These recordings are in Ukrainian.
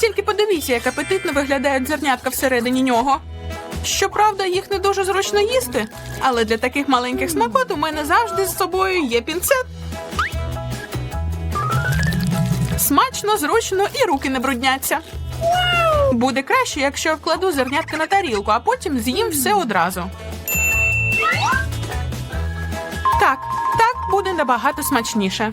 Тільки подивіться, як апетитно виглядають зернятка всередині нього. Щоправда, їх не дуже зручно їсти, але для таких маленьких смакот у мене завжди з собою є пінцет. Смачно, зручно і руки не брудняться. Буде краще, якщо вкладу зернятка на тарілку, а потім з'їм все одразу. Так, так буде набагато смачніше.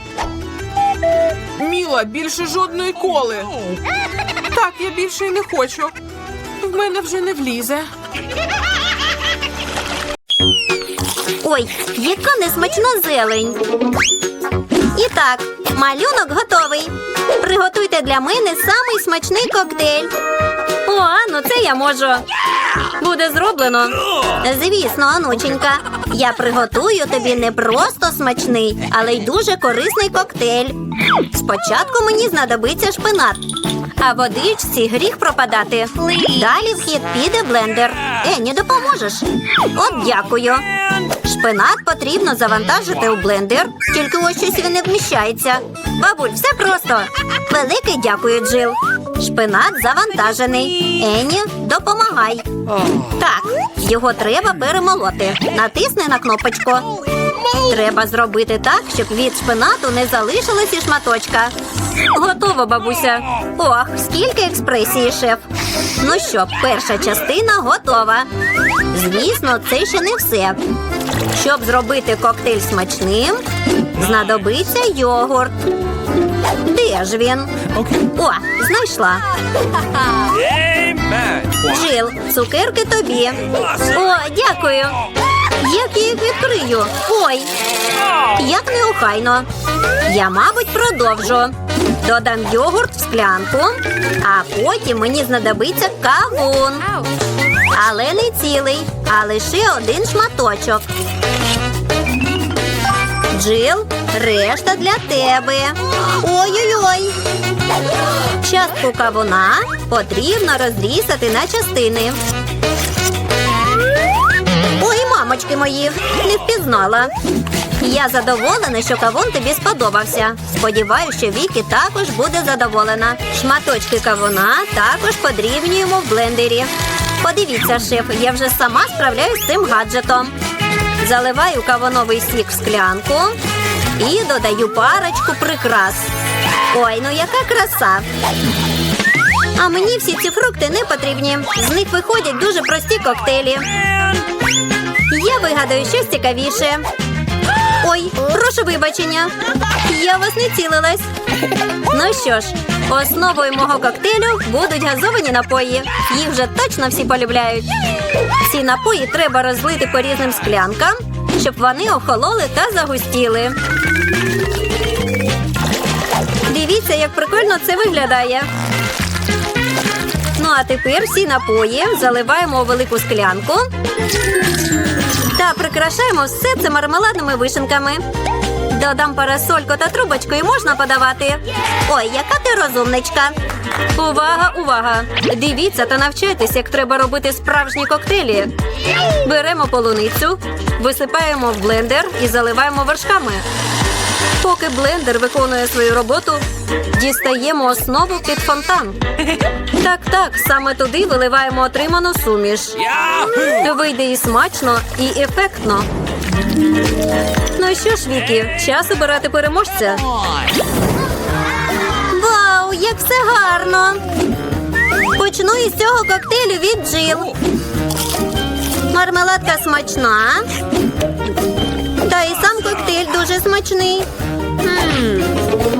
Міла, більше жодної коли. Так, я більше й не хочу. В мене вже не влізе. Ой, яка несмачна зелень. І так, малюнок готовий. Приготуйте для мене самий смачний коктейль. О, ну це я можу. Буде зроблено. Звісно, онученька. Я приготую тобі не просто смачний, але й дуже корисний коктейль. Спочатку мені знадобиться шпинат. А водичці гріх пропадати. Далі в хід піде блендер. Ені, допоможеш? От дякую. Шпинат потрібно завантажити у блендер, тільки ось щось він не вміщається. Бабуль, все просто. Велике дякую, Джил. Шпинат завантажений. Ені, допомагай. Так, його треба перемолоти. Натисни на кнопочку. Треба зробити так, щоб від шпинату не залишилось і шматочка. Готово, бабуся. Ох, скільки експресії, шеф. Ну що, перша частина готова. Звісно, це ще не все. Щоб зробити коктейль смачним, знадобиться йогурт. Де ж він? О, знайшла. Джил, цукерки тобі. О, дякую. Як я їх відкрию? Ой, як неохайно. Я, мабуть, продовжу. Додам йогурт в склянку, а потім мені знадобиться кавун. Але не цілий, а лише один шматочок. Джил, решта для тебе. Ой-ой-ой. Частку кавуна потрібно розрізати на частини. Ой, мамочки мої, не впізнала. Я задоволена, що кавун тобі сподобався. Сподіваюся, що Вікі також буде задоволена. Шматочки кавуна також подрібнюємо в блендері. Подивіться, шеф, я вже сама справляюсь з цим гаджетом. Заливаю кавуновий сік в склянку і додаю парочку прикрас. Ой, ну яка краса! А мені всі ці фрукти не потрібні. З них виходять дуже прості коктейлі. Я вигадаю щось цікавіше. Ой, прошу вибачення. Я вас не цілилась. Ну що ж, основою мого коктейлю будуть газовані напої. Їх вже точно всі полюбляють. Ці напої треба розлити по різним склянкам, щоб вони охололи та загустіли. Дивіться, як прикольно це виглядає. Ну а тепер всі напої заливаємо у велику склянку та прикрашаємо все це мармеладними вишенками. Додам парасольку та трубочку і можна подавати. Ой, яка ти розумничка. Увага, увага! Дивіться та навчайтесь, як треба робити справжні коктейлі. Беремо полуницю, висипаємо в блендер і заливаємо вершками. Поки блендер виконує свою роботу, дістаємо основу під фонтан. Так, так, саме туди виливаємо отриману суміш. Вийде і смачно, і ефектно. Ну що ж, Вікі, час обирати переможця. Вау, як все гарно! Почну із цього коктейлю від Джил. Мармеладка смачна. Та і сам коктейль дуже смачний.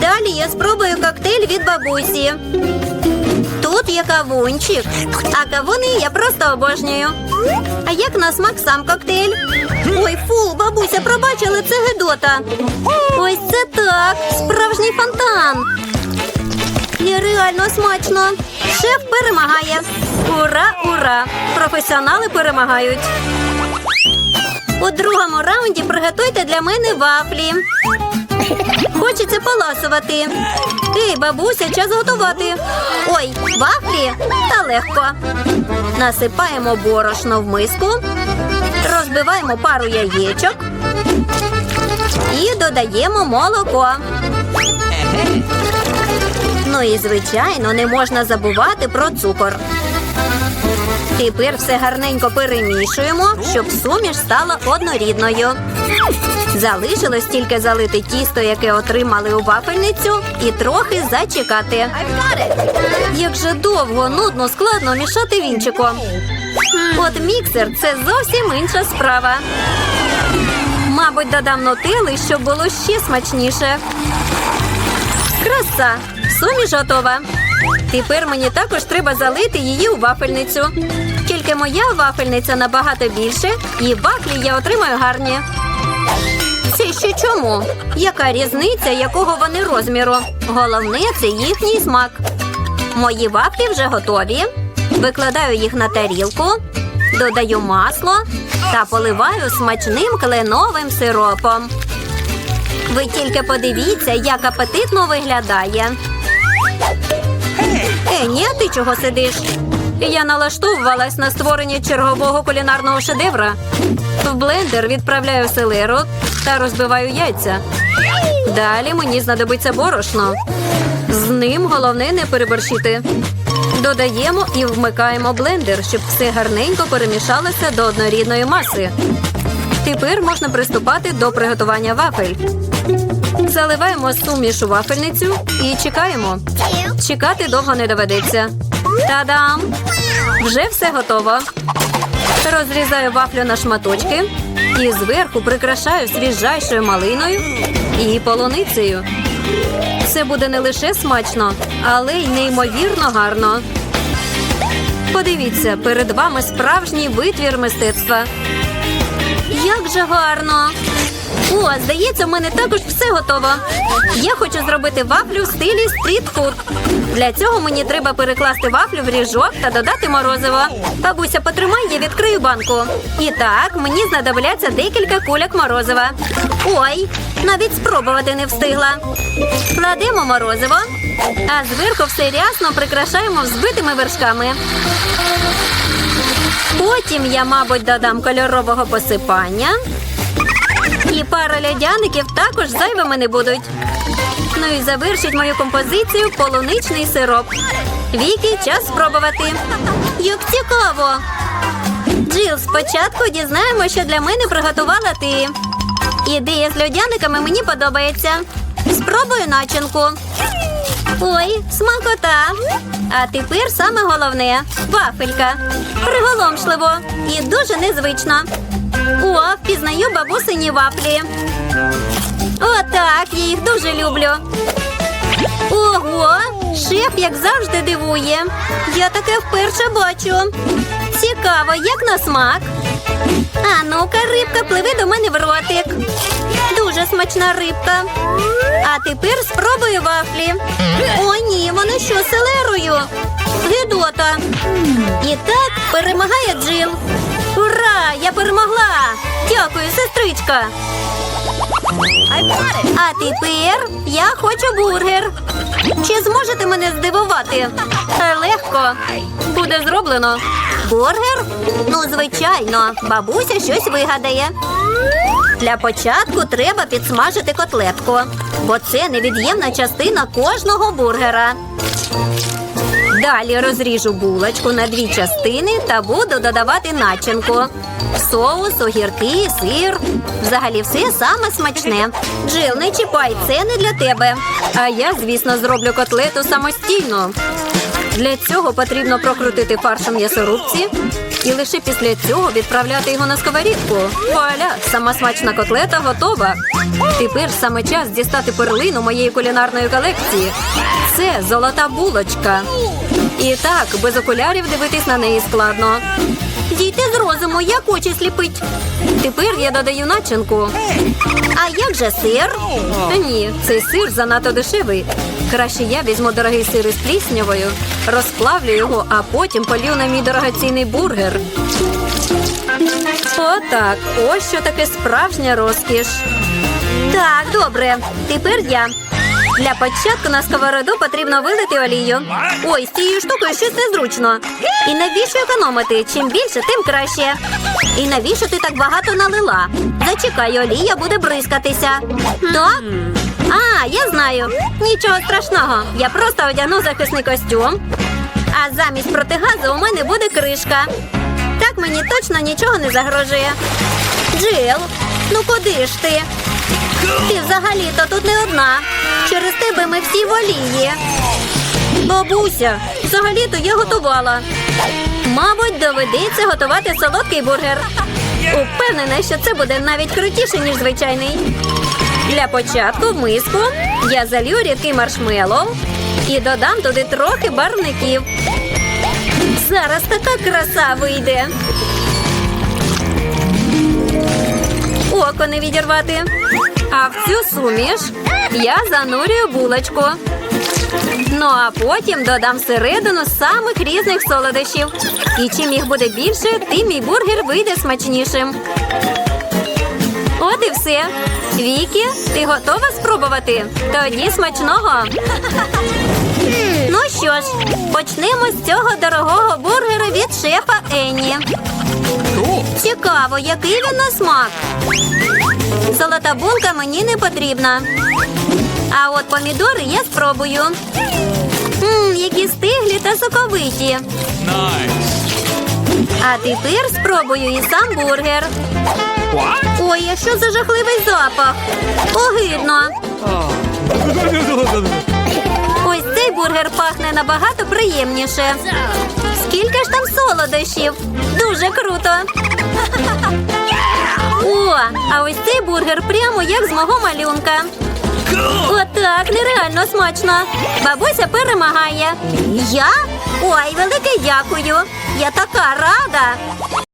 Далі я спробую коктейль від бабусі. Тут є кавунчик, а кавуни я просто обожнюю. А як на смак сам коктейль? Ой, фу, бабуся, пробачили, це гидота. Ось це так, справжній фонтан. І реально смачно. Шеф перемагає. Ура, ура! Професіонали перемагають. У другому раунді приготуйте для мене вафлі. Хочеться поласувати. Ей, бабуся, час готувати. Ой, вафлі? Та легко. Насипаємо борошно в миску, розбиваємо пару яєчок і додаємо молоко. Ну і звичайно, не можна забувати про цукор. Тепер все гарненько перемішуємо, щоб суміш стала однорідною. Залишилось тільки залити тісто, яке отримали у вафельницю, і трохи зачекати. Як же довго, нудно, складно мішати вінчиком. От міксер це зовсім інша справа. Мабуть, додам нутели, щоб було ще смачніше. Краса! Суміш готова. Тепер мені також треба залити її у вафельницю. Тільки моя вафельниця набагато більше, і вафлі я отримаю гарні. Це ще чому? Яка різниця, якого вони розміру? Головне це їхній смак. Мої вафлі вже готові. Викладаю їх на тарілку, додаю масло та поливаю смачним кленовим сиропом. Ви тільки подивіться, як апетитно виглядає. Е, ні, ти чого сидиш? Я налаштовувалась на створення чергового кулінарного шедевра. В блендер відправляю селеру та розбиваю яйця. Далі мені знадобиться борошно. З ним головне не переборщити. Додаємо і вмикаємо блендер, щоб все гарненько перемішалося до однорідної маси. Тепер можна приступати до приготування вафель. Заливаємо суміш у вафельницю і чекаємо. Чекати довго не доведеться. Та-дам! Вже все готово. Розрізаю вафлю на шматочки і зверху прикрашаю свіжайшою малиною і полуницею. Це буде не лише смачно, але й неймовірно гарно. Подивіться, перед вами справжній витвір мистецтва. Як же гарно! О, здається, в мене також все готово. Я хочу зробити вафлю в стилі стрітфуд. Для цього мені треба перекласти вафлю в ріжок та додати морозиво. Бабуся, потримай, я відкрию банку. І так, мені знадобляться декілька кульок морозива. Ой, навіть спробувати не встигла. Кладемо морозиво, а зверху все рясно прикрашаємо взбитими вершками. Потім я, мабуть, додам кольорового посипання. Пара льодяників також зайвими не будуть. Ну і завершить мою композицію полуничний сироп. Віки, час спробувати. Як цікаво! Джил, спочатку дізнаємо, що для мене приготувала ти. Ідея з льодяниками мені подобається. Спробую начинку. Ой, смакота. А тепер саме головне вафелька. Приголомшливо і дуже незвично. О, впізнаю бабусині вафлі. Отак, я їх дуже люблю. Ого, шеф, як завжди, дивує. Я таке вперше бачу. Цікаво, як на смак. А ну-ка, рибка, пливи до мене в ротик. Дуже смачна рибка. А тепер спробую вафлі. О, ні, вони що, селерою? Гидота. І так перемагає Джил. Я перемогла! Дякую, сестричка. А тепер я хочу бургер. Чи зможете мене здивувати? Е, Легко. Буде зроблено. Бургер? Ну, звичайно, бабуся щось вигадає. Для початку треба підсмажити котлетку, бо це невід'ємна частина кожного бургера. Далі розріжу булочку на дві частини та буду додавати начинку. Соус, огірки, сир. Взагалі все саме смачне. Джил, не чіпай, це не для тебе. А я, звісно, зроблю котлету самостійно. Для цього потрібно прокрутити фарш у м'ясорубці і лише після цього відправляти його на сковорідку. Вуаля, сама смачна котлета готова. Тепер саме час дістати перлину моєї кулінарної колекції. Це золота булочка. І так, без окулярів дивитись на неї складно. Розуму, як очі сліпить. Тепер я додаю начинку. А як же сир? Ні, цей сир занадто дешевий. Краще я візьму дорогий сир із пліснявою, розплавлю його, а потім полью на мій дорогоцінний бургер. Отак, ось що таке справжня розкіш. Так, добре. Тепер я. Для початку на сковороду потрібно вилити олію. Ой, з цією штукою щось незручно. І навіщо економити? Чим більше, тим краще. І навіщо ти так багато налила? Зачекай, олія буде бризкатися. Так? А, я знаю. Нічого страшного. Я просто одягну захисний костюм. А замість протигазу у мене буде кришка. Так мені точно нічого не загрожує. Джил, ну куди ж ти? Ти взагалі-то тут не одна. Через тебе ми всі в олії. Бабуся, взагалі-то я готувала. Мабуть, доведеться готувати солодкий бургер. Упевнена, що це буде навіть крутіше, ніж звичайний. Для початку в миску я залью рідкий маршмеллоу і додам туди трохи барвників. Зараз така краса вийде. Око не відірвати. А в цю суміш я занурюю булочку. Ну а потім додам всередину самих різних солодощів. І чим їх буде більше, тим мій бургер вийде смачнішим. От і все. Вікі, ти готова спробувати? Тоді смачного. Ну що ж, почнемо з цього дорогого бургера від шефа Енні. Цікаво, який він на смак. Золота булка мені не потрібна. А от помідори я спробую. Мм, які стиглі та соковиті. А тепер спробую і сам бургер. Ой, а що за жахливий запах? Огидно. Цей бургер пахне набагато приємніше. Скільки ж там солодощів? Дуже круто. О, а ось цей бургер прямо як з мого малюнка. Отак, нереально смачно. Бабуся перемагає. Я? Ой, велике дякую. Я така рада.